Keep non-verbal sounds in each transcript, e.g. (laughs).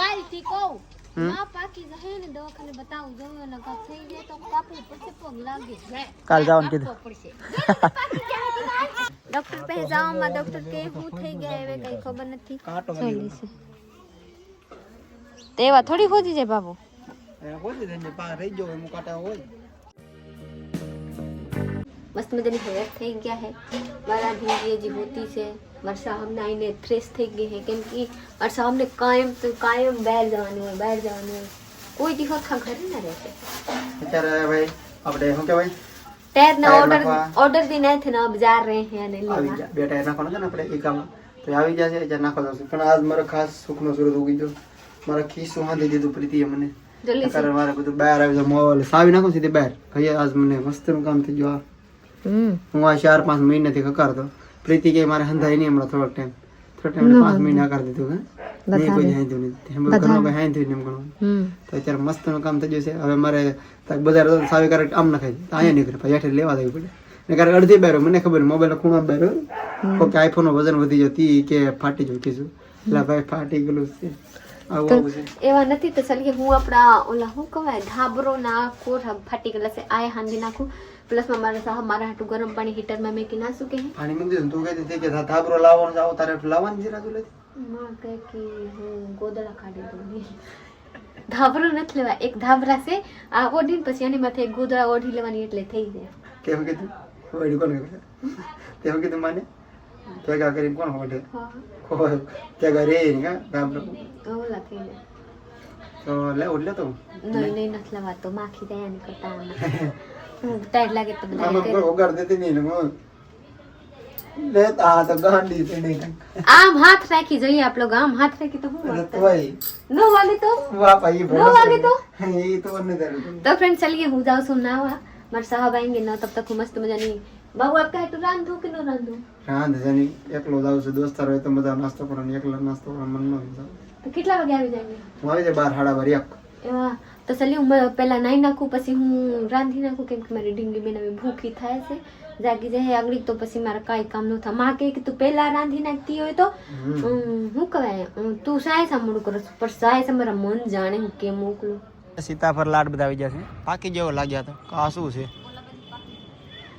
કાલથી કહું હમ? ના પાકી જશે ને દવાખાને બતાવું જોઈએ ને કાંઈ થઈ જાય તો કાપવું પડશે પગ લાગે લે. કાલ જવાનું કીધું કાપવો પડશે ડોક્ટર પાસે જવામાં ડોક્ટર કે હું થઈ ગયા હવે કઈ ખબર નથી કાંટો ચાલી છે તેવા થોડી ખોજી જાય બાબુ હોતી થઈને પા રહી ગયો એમ કાંટા હોય મસ્ત મજાની હેર થઈ ગયા હે મારા ભીંડી જે હોતી છે વર્ષા હમણાં આવીને ફ્રેશ થઈ ગઈ છે કેમ કે વર્ષા અમને કાયમ તો કાયમ બહાર જવાનું હોય બહાર જવાનું હોય કોઈ દિવસ ખા ઘરે ના રહેશે અત્યારે ભાઈ આપણે શું કહેવાય ટાયર ના ઓર્ડર ઓર્ડરથી ના થઈને અબ જા રહે હે અને લેવા બે ટાયર નાખવાના છે ને આપણે એક આમ તો આવી ગયા છે એટલે નાખવા જશે પણ આજ મારો ખાસ સુખનો સુરત ઉગી ગયો મારા ખીસું હાંધી દીધું પ્રીતિએ મને કારણ મારે બધું બહાર આવી જાય મોબાઈલ સાવી નાખું સીધી બહાર કહીએ આજ મને મસ્તનું કામ થઈ ગયું હું આ ચાર પાંચ મહિનાથી કકારતો પ્રીતિ કે મારે હંધાઈ નહીં હમણાં થોડોક ટાઈમ થોડોક ટાઈમ પાંચ મહિના કરી દીધું હે? નહીં કોઈ હાંધ્યું નથી એમ બધું ઘરનું કોઈ હાંધ્યું નહીં એમ ઘણું તો અત્યારે મસ્તનું કામ થઈ ગયું છે. હવે મારે બજાર સાવી ક્યારેક આમ નખાય તો અહીંયા નીકળે પછી હેઠે લેવા દેવી પડે. ને ક્યારેક અડધી બેરો મને ખબર મોબાઈલ ખૂણા બેરો કે આઈફોનનો નું વજન વધી જતી કે ફાટી જવું કીધું. એટલે ભાઈ ફાટી ગયેલું છે છે. એવા નથી તો ચાલીએ હું આપણા ઓલા શું કહેવાય ધાબરો ના કોર ફાટી ગયેલા છે આ હાંધી નાખું. પ્લસમાં મારા સાહેબ મારા હાટું ગરમ પાણી હીટરમાં મેં કે નાસુ કે પાણી મૂકી દીધું તું કહેતી હતી કે ધાબરો લાવવાનો આવો તારે લાવવાની જરા તું. લેતી માં કહે કે હું ગોદળા કાઢી દઉં ધાબરો નથી લેવા એક ધાબરા છે આ ઓઢીને પછી એની માથે એક ગોદડા ઓઢી લેવાની એટલે થઈ જાય. કેમ કીધું? વળી કોણ કીધું તેમ કીધું માને? ભેગા કરીને કોણ હોડે? તે ઘરે ને ગામ લોકો તો લે ઓડલે તો. નહીં નહીં નથી લવાતો માખી દે એમ કરતા (laughs) ટાઈટ લાગે તો બધા ઓગાડ દેતી નહીં હું લેતા તો ગાંડી તેની આમ હાથ રાખી જોઈએ આપણો ગામ. હાથ રાખી તો હું તો નો વાલી તો? વાહ ભાઈ નો વાલી તો? એ તો ન તો ફ્રેન્ડ ચલીએ હું જાઉં છું નાવા મારા સાહબ આएंगे ना तब तक मस्त मजा नहीं બાબુ આપ કહે તો રાંધું કે નો રાંધું? રાંધ જની એકલો જાઉં છે દોસ્તાર હોય તો બધા નાસ્તો કરવાનો એકલા નાસ્તો કરો મન ન. તો કેટલા વાગે આવી જાય હું આવી જાય બાર હાડા બાર એક. એવા તો સલી હું પહેલા નાઈ નાખું પછી હું રાંધી નાખું કેમ કે મારી ઢીંગલી બેન હવે ભૂખી થાય છે. જાગી જાય આગળ તો પછી મારે કાંઈ કામ ન થાય. માં કે તું પહેલા રાંધી નાખતી હોય તો? હમ. હમ, કહેવાય તું સાય સાંભળું કરો છું પણ સાય મારા મન જાણે હું કેમ મોકલું. સીતાફળ લાડ બધા આવી ગયા છે. પાકી જેવો લાગ્યા તો આ શું છે.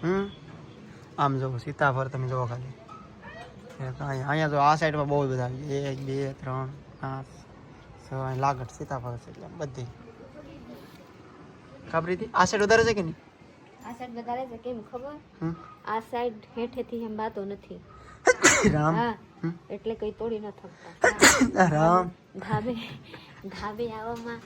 હમ? આમ જુઓ સીતાફળ તમે જુઓ ખાલી. અહીંયા તો આ સાઈડમાં બહુ બધા આવી ગયા. એક બે ત્રણ પાંચ છ અહીં લાગટ સીતાફળ છે એટલે બધી. ખબર હતી? આ સાઈડ વધારે છે કે નહીં? આ સાઈડ વધારે છે. કેમ ખબર? આ સાઈડ હેઠેથી એમ વાતો નથી. (coughs) રામ. એટલે કઈ તોડી ન થતા (coughs) રામ. ધાબે ધાબે આવવામાં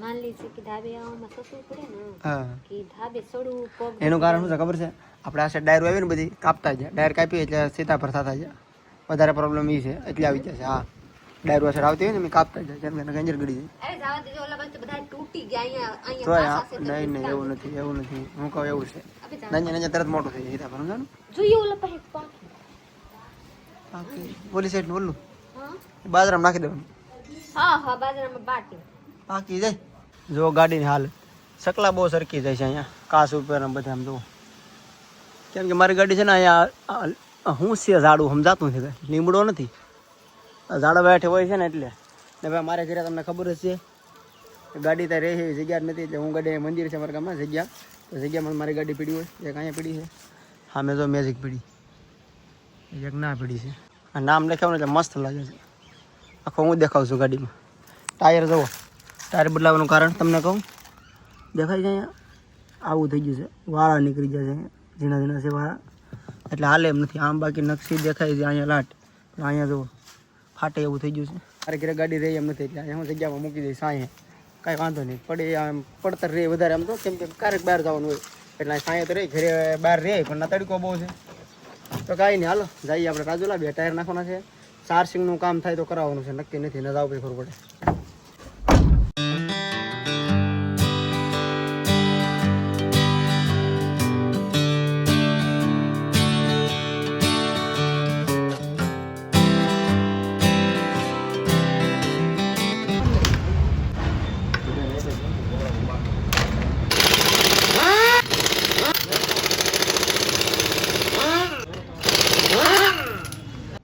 માન લીધી કે ધાબે આવવામાં સસું પડે ને હા. કે ધાબે ચડવું પગ એનું કારણ શું છે ખબર છે? આપણે આ સાઈડ ડાયરો આવી ને બધી કાપતા જાય. ડાયર કાપી એટલે સીતાફળ થતા જાય. વધારે પ્રોબ્લેમ એ છે. એટલે આવી જશે. હા. ડાયરો અસર આવતી હોય ને મેં કાપતા જાય. કેમ કે ગંજર ગળી જાય. અરે જવા દેજો ઓલા બાજુ બધા તૂટી ગયા અહીંયા અહીંયા નહીં નહીં એવું નથી એવું નથી. હું કહું એવું છે. નાની નાની તરત મોટું થઈ જાય સીતાફળ ને જોઈએ ઓલા પાસે પાકી. ઓલી સાઈડ ઓલું. હા? બાજરામાં નાખી દેવાનું. હા હા બાજરામાં બાટી પાકી જાય. જો ગાડીની હાલ સકલા બહુ સરકી જાય છે અહીંયા. કાસ ઉપર બધા આમ જુઓ. કેમ કે મારી ગાડી છે ને અહીંયા હું છે ઝાડું, સમજાતું નથી. લીમડો નથી. ઝાડા બેઠે હોય છે ને એટલે. ને ભાઈ મારે ઘરે તમને ખબર જ છે ગાડી ત્યાં રહે એવી જગ્યા નથી. એટલે હું ગાડી મંદિર છે મારા ગામમાં, જગ્યા. તો જગ્યામાં મારી ગાડી પીડી હોય. એક અહીંયા પડી છે. હા મેં જો મેજિક પીડી. એક ના પીડી છે. નામ લખાવું એટલે મસ્ત લાગે છે. આખો હું દેખાઉં છું ગાડીમાં. ટાયર જુઓ. ટાયર બદલાવાનું કારણ તમને કહું? દેખાય છે અહીંયા? આવું થઈ ગયું છે. વાળા નીકળી ગયા છે. ઝીણા ઝીણા છે વાળા. એટલે હાલે એમ નથી. આમ બાકી નકશી દેખાય છે અહીંયા લાટ. અહીંયા જો ફાટે એવું થઈ ગયું છે. મારે ઘરે ગાડી રહી એમ નથી. એટલે હું જગ્યામાં મૂકી દઈશ સાંયે કાંઈ વાંધો નહીં. પડે આમ પડતર રહે વધારે આમ તો. કેમ કે ક્યારેક બહાર જવાનું હોય. એટલે સાંયે તો રહી. ઘરે બહાર રહે પણ ના તડકો બહુ છે. તો કાંઈ નહીં. હાલો, જઈએ આપણે. રાજુલા બે ટાયર નાખવાના છે. ચાર્જિંગનું કામ થાય તો કરાવવાનું છે. નક્કી નથી. ને જાવ પછી ખબર પડે.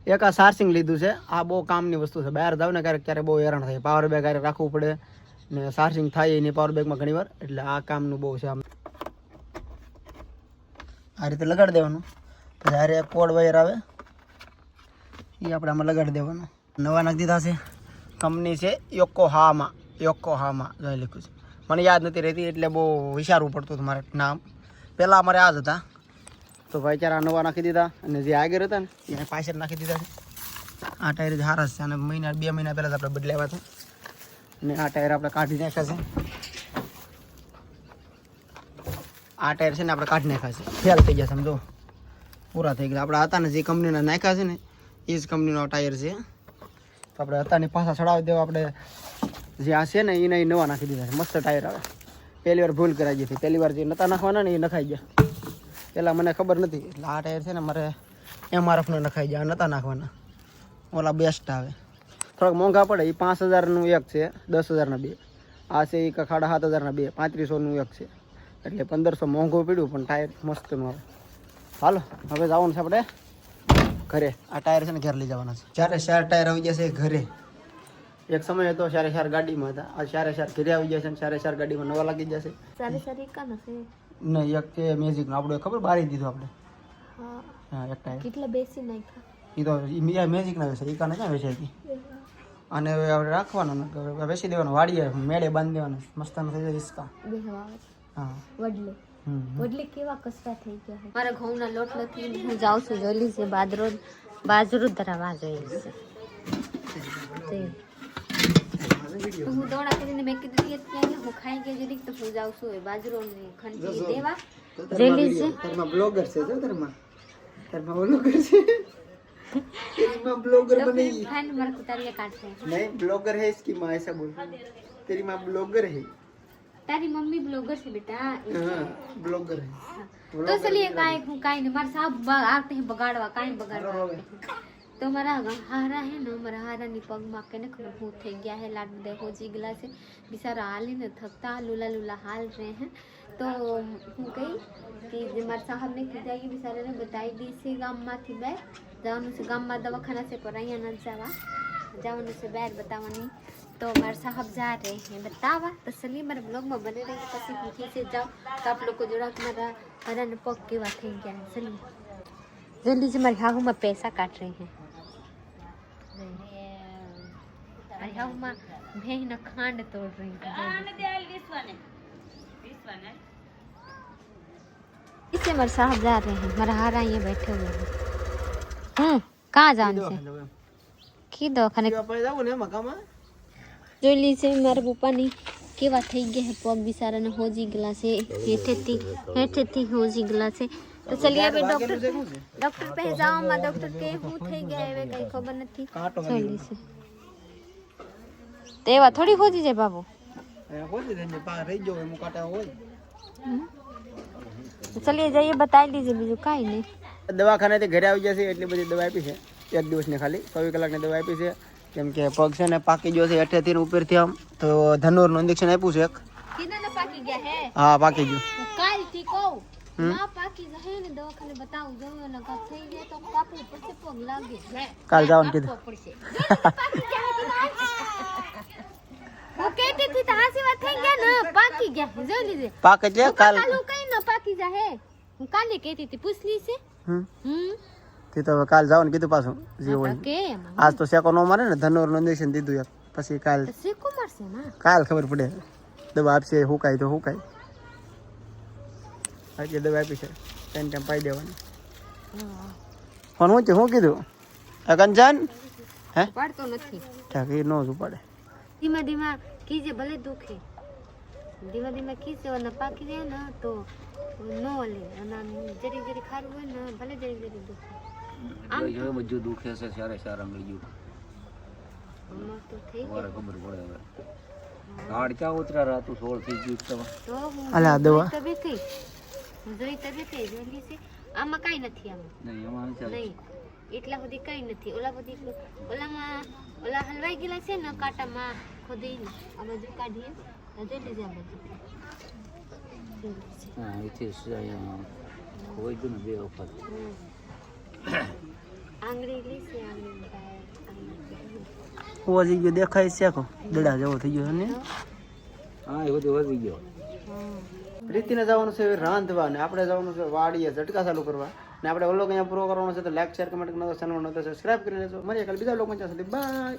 એક આ સાર્સિંગ લીધું છે. આ બહુ કામની વસ્તુ છે. બહાર જાવ ને ક્યારેક ક્યારેક બહુ હેરાન થાય. પાવર બેગ ક્યારેક રાખવું પડે ને સાર્સિંગ થાય નહીં પાવર બેગમાં ઘણી વાર એટલે આ કામનું બહુ છે આમ. આ રીતે લગાડી દેવાનું. પછી હારે કોડ વાયર આવે. એ આપણે આમાં લગાડી દેવાનું. નવા નાખી દીધા છે. કંપની છે યોકોહામા યોકોહામા જોઈ લખ્યું છે મને યાદ નથી રહેતી એટલે બહુ વિચારવું પડતું હતું મારે નામ. પહેલાં અમારે આ જ હતા. તો ભાઈ ચાર નવા નાખી દીધા અને જે આગળ હતા ને, એને પાછળ નાખી દીધા છે. આ ટાયર જ હારા છે અને મહિના, બે મહિના પહેલાં આપણે બદલાવ્યા હતા અને આ ટાયર આપણે કાઢી નાખ્યા છે. આ ટાયર છે ને આપણે કાઢી નાખ્યા છે. ફેલ થઈ ગયા સમજો પૂરા થઈ ગયા. આપણે હતા ને જે કંપનીના નાખ્યા છે ને, એ જ કંપનીનો ટાયર છે. તો આપણે હતા પાછા ચડાવી દેવા. આપણે જે આ છે ને, એને નવા નાખી દીધા છે. મસ્ત ટાયર આવે. પહેલી વાર ભૂલ ગઈ હતી. પહેલી વાર જે નતા નાખવાના ને, એ નખાઈ ગયા. પહેલાં મને ખબર નથી. એટલે આ ટાયર છે ને મારે એમઆરએફને નખાઈ જાય નતા નાખવાના. ઓલા બેસ્ટ આવે. થોડાક મોંઘા પડે એ પાંચ હજારનું એક છે દસ હજારના બે. આ છે એ સાડા સાત હજારના બે પાંત્રીસોનું એક છે. એટલે પંદરસો મોંઘું પડ્યું પણ ટાયર મસ્તનું આવે. હાલો હવે જવાનું છે આપણે ઘરે. આ ટાયર છે ને ઘરે લઈ જવાના છે. ચારે ચાર ટાયર આવી જશે ઘરે. એક સમય હતો ચારે ચાર ગાડીમાં હતા. આ ચારે ચાર ઘરે આવી જશે ને ચારે ચાર ગાડીમાં નવા લાગી જશે સારી સારી કાન નહીં એક છે મેજિકનો આપણે ખબર બારી દીધું આપણે હા. એક ટાઈમ કેટલા બેસી નાખ્યા? એ તો ઈ મેજિક ના વેસે એ કાને ક્યાં વેસે અને હવે આપણે રાખવાનો ને હવે બેસી દેવાનો વાડીએ મેળે બાંધી દેવાનો મસ્ત થઈ જાય રિસ્કા. હા. વડલે. હમ વડલે કેવા કસરા થઈ ગયા છે? મારા ઘઉંના લોટ નથી હું જાઉં છું જોઈ છે બાજરો બાજરો ધરાવા જોઈ છે. તે તો હું દોડા કરીને મેં કીધું કે ત્યાં હું ખાઈ ગયા જરીક તો હું જાઉં છું એ બાજરો ને ખંડી દેવા જેલી છે તારમાં બ્લોગર છે જો તારમાં તારમાં બ્લોગર છે तेरी माँ ब्लॉगर बनेगी ખાઈને મારા કુતારીએ કાઢશે नहीं ब्लॉगर है इसकी माँ ऐसा बोल तेरी माँ ब्लॉगर है તારી મમ્મી બ્લોગર છે બેટા हाँ ब्लॉगर है તો ચલીએ કાંઈ હું કાંઈ નહીં મારા સાહેબ બ- આવતે હે બગાડવા કાંઈ બગાડવા આવતે હે. तो मरा गहरा है ना मरा हरा निपग माके ने खबर भूत थे गया है लाड देखो जी गला से बिसार आल ही ना थकता लूला लूला हाल रहे हैं। तो हूँ कही कि मर साहब ने की जाएगी बिसारे ने बताई दी से गम्मा थी बैर। जाओ उसे गम्मा दवा खाना से पढ़ाई ना जावा। जाओ उसे बैर बतावा नहीं तो मर साहब जा रहे हैं, बतावा। तो सली मर ब्लॉग में बने रहे तो पसी पीछे से जाओ। तो आप लोग को जोड़ा कि मेरा हरा निपग के वाक्य गया है सली जल्दी से मर हाँ हूँ पैसा काट रहे हैं। रहे हैं मेरे हाहू में भेह न खांड तोड़ रही है इससे मेरे साहब जा रहे हैं मेरा हारा ये बैठे हुए हैं हम्म कहाँ जान से की दवाखाने આપણે જવું ને એમાં કામ જોઈ લીધી છે મારા પપ્પાની કેવા થઈ ગયા છે પગ બિચારાને હોજી ગયેલા છે હેઠેથી હેઠેથી હોજી ગયેલા છે તો ચલીએ હવે ડોક્ટર ડોક્ટર પાસે જવામાં ડોક્ટર કે હું થઈ ગયા હવે કઈ ખબર નથી કાંટો જોઈ લીધી તો એવા થોડી ખોજી જાય બાબુ. ચલીએ જઈએ બતાવી દીજે બીજું કાંઈ નહીં. દવાખાનેથી ઘરે આવી જશે એટલી બધી દવા આપી છે. એક દિવસની ખાલી ચોવીસ કલાકની દવા આપી છે. કેમ કે પગ છે ને પાકી ગયો છે ને ઉપરથી આમ. તો ધનુરનું ઇન્જેક્શન આપ્યું છે એક. કિના પાકી ગયા હે? હા પાકી ગયું. કાલથી કહું કાલ જવાનું કીધું. પાકી એટલે કાલ? પાકી જાહે હું. કાલે કહેતી હતી પૂછલી છે. હમ? તે તો કાલ જવાનું કીધું પાછું જે હોય આજ તો શેકો નો મારે ને ઇન્જેક્શન દીધું પછી કાલ કાલ ખબર પડે. દવા આપશે હુકાય તો હુકાય આજે દવા આપી છે ટાઈમ ટાઈમ પાઈ દેવાની. પણ હું શું કીધું? આ કંચન હે? પાડતો નથી. ઠાક એ નો જ ઉપાડે. ધીમા ધીમા કીજે ભલે દુખે. ધીમા ધીમા કીજે અને પાકી જાય ને તો નો લે અને જરી જરી ખારું હોય ને ભલે જરી જરી દુખે. આમ હવે બધું દુખે છે સારે સારા મળી ગયું. તો થઈ મારે ખબર પડે હવે. હાડ ક્યાં ઉતરા રાતું સોળ થઈ ગયું તમે તો અલા, દવા? કઈ. જોઈ તબિયત કઈ જોઈ છે આમાં કાંઈ નથી આમાં. નહીં ચાલે નહીં એટલા બધી કઈ નથી. ઓલા બધી ઓલામાં ઓલા હલવાઈ ગયેલા છે ને કાંટામાં ખોદીને આ બાજુ કાઢીએ જોઈ લીધે આ બાજુ છે. હા એથી હોય ગયું ને બે વખત. આંગળી લીસે આંગળી ગયો દેખાય છે આખો. દડા જેવો થઈ ગયો ને? હા એ બધું વધી ગયો. રીતિને જવાનું છે રાંધવા ને આપણે જવાનું છે વાડીએ ઝટકા ચાલુ કરવા. ને આપણે ઓલો અહીંયા પૂરો કરવાનો છે તો લાઈક શેર કમેન્ટ કરવાનો ચેનલ નો સબસ્ક્રાઇબ કરી લેજો. મળીએ કાલે બીજા લોકો બાય